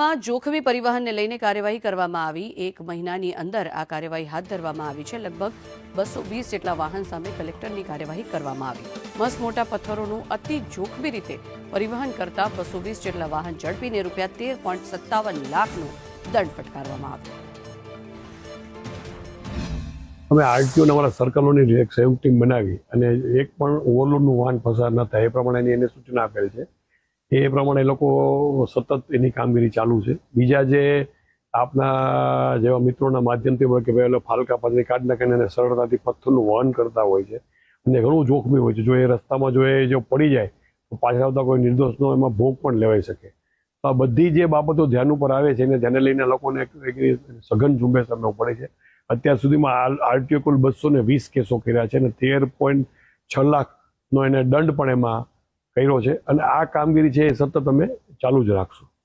માં જોખમી પરિવહનને લઈને કાર્યવાહી કરવામાં આવી. એક મહિનાની અંદર આ કાર્યવાહી હાથ ધરવામાં આવી છે. લગભગ બસો વીસ જેટલા વાહન સામે કલેક્ટરની કાર્યવાહી કરવામાં આવી. મસ્ત મોટા પથ્થરોનું અતિ જોખમી રીતે પરિવહન કરતા બસો વીસ જેટલા વાહન ઝડપીને રૂપિયા તેર પોઈન્ટ સત્તાવન લાખનો દંડ ફટકારવામાં આવ્યો. અમે આરટીઓ અમારા સર્કલોની એક સંયુક્ત ટીમ બનાવી અને એક પણ ઓવરલોડનું વાહન પસાર ન થાય. એ પ્રમાણેની એને સૂચના આપેલ છે. એ પ્રમાણે લોકો સતત એની કામગીરી ચાલુ છે. બીજા જે આપના જેવા મિત્રોના માધ્યમથી મળે કે ભાઈ ફાલકા પાથરી કાઢી નાખીને સરળતાથી પથ્થરનું વહન કરતા હોય છે. અને ઘણું જોખમી હોય છે. જો એ રસ્તામાં જો એ જો પડી જાય, તો પાછળ આવતા કોઈ નિર્દોષનો એમાં ભોગ પણ લેવાઈ શકે. તો આ બધી જે બાબતો ધ્યાન ઉપર આવે છે, એને ધ્યાને લઈને લોકોને સઘન ઝુંબેશ અમે પડે છે. અત્યાર સુધીમાં આરટીઓ કુલ બસો ને વીસ કેસો કર્યા છે અને તેર પોઈન્ટ છ લાખનો એને દંડ પણ એમાં કર્યો છે. અને આ કામગીરી છે એ સતત અમે ચાલુ જ રાખશું.